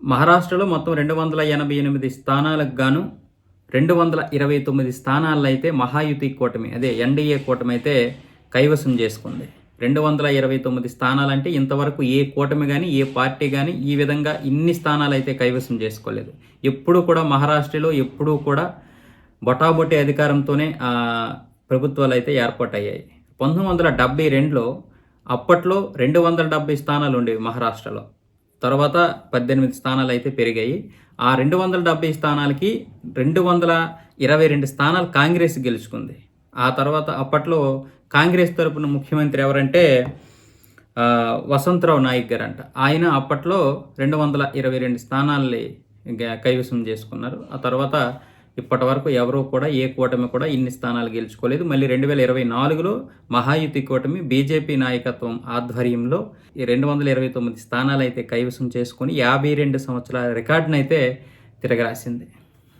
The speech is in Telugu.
మహారాష్ట్రలో మొత్తం రెండు వందల ఎనభై ఎనిమిది స్థానాలకు గాను రెండు వందల ఇరవై తొమ్మిది స్థానాల్లో అయితే మహాయుతి కూటమి అదే ఎన్డీఏ కూటమి అయితే కైవసం చేసుకుంది. రెండు వందల ఇరవై తొమ్మిది స్థానాలంటే ఇంతవరకు ఏ కూటమి కానీ ఏ పార్టీ కానీ ఈ విధంగా ఇన్ని స్థానాలు అయితే కైవసం చేసుకోలేదు. ఎప్పుడూ కూడా మహారాష్ట్రలో ఎప్పుడూ కూడా బొటాబొటి అధికారంతోనే ప్రభుత్వాలు అయితే ఏర్పాటయ్యాయి. పంతొమ్మిది వందల డెబ్బై రెండులో అప్పట్లో రెండు వందల డెబ్బై స్థానాలు ఉండేవి మహారాష్ట్రలో. తర్వాత పద్దెనిమిది స్థానాలు అయితే పెరిగాయి. ఆ రెండు వందల డెబ్బై స్థానాలకి రెండు వందల ఇరవై రెండు స్థానాలు కాంగ్రెస్ గెలుచుకుంది. ఆ తర్వాత అప్పట్లో కాంగ్రెస్ తరపున ముఖ్యమంత్రి ఎవరంటే వసంతరావు నాయక్ గారు అంట ఆయన అప్పట్లో రెండు వందల ఇరవై రెండు స్థానాల్ని కైవసం చేసుకున్నారు. ఆ తర్వాత ఇప్పటి వరకు ఎవరూ కూడా ఏ కూటమి కూడా ఇన్ని స్థానాలు గెలుచుకోలేదు. మళ్ళీ రెండు వేల ఇరవై నాలుగులో మహాయుతి కూటమి బీజేపీ నాయకత్వం ఆధ్వర్యంలో ఈ రెండు వందల ఇరవై తొమ్మిది స్థానాలు అయితే కైవసం చేసుకొని యాభై రెండు సంవత్సరాల రికార్డునైతే తిరగరాసింది.